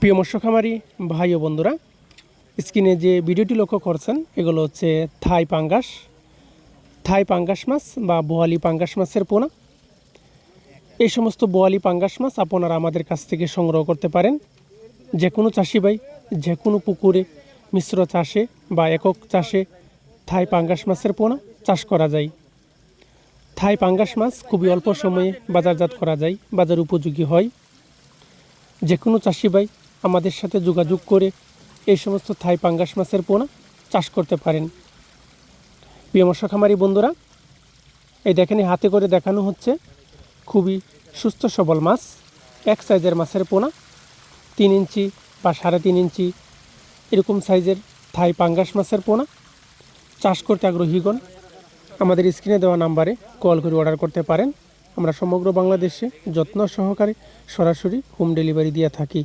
প্রিয় মৎস্য খামারি, ভাই ও বন্ধুরা, স্ক্রিনে যে ভিডিওটি লক্ষ্য করছেন, এগুলো হচ্ছে থাই পাঙ্গাস। থাই পাঙ্গাস মাছ বা বোয়ালি পাঙ্গাস মাছের পোনা। এই সমস্ত বোয়ালি পাঙ্গাস মাছ আপনারা আমাদের কাছ থেকে সংগ্রহ করতে পারেন। যে কোনো চাষি ভাই, যে কোনো পুকুরে, মিশ্র চাষে বা একক চাষে থাই পাঙ্গাস মাছের পোনা চাষ করা যায়। থাই পাঙ্গাস মাছ খুবই অল্প সময়ে বাজারজাত করা যায়, বাজার উপযোগী হয়। যে কোনো চাষি ভাই আমাদের সাথে যোগাযোগ করে এই সমস্ত থাই পাঙ্গাস মাছের পোনা চাষ করতে পারেন। প্রিয় খামারি বন্ধুরা, এই দেখেন হাতে করে দেখানো হচ্ছে খুবই সুস্থ সবল মাছ, এক সাইজের মাছের পোনা, তিন ইঞ্চি বা সাড়ে তিন ইঞ্চি এরকম সাইজের থাই পাঙ্গাস মাছের পোনা। চাষ করতে আগ্রহীগণ, আমাদের স্ক্রিনে দেওয়া নাম্বারে কল করে অর্ডার করতে পারেন। আমরা সমগ্র বাংলাদেশে যত্ন সহকারে সরাসরি হোম ডেলিভারি দিয়ে থাকি।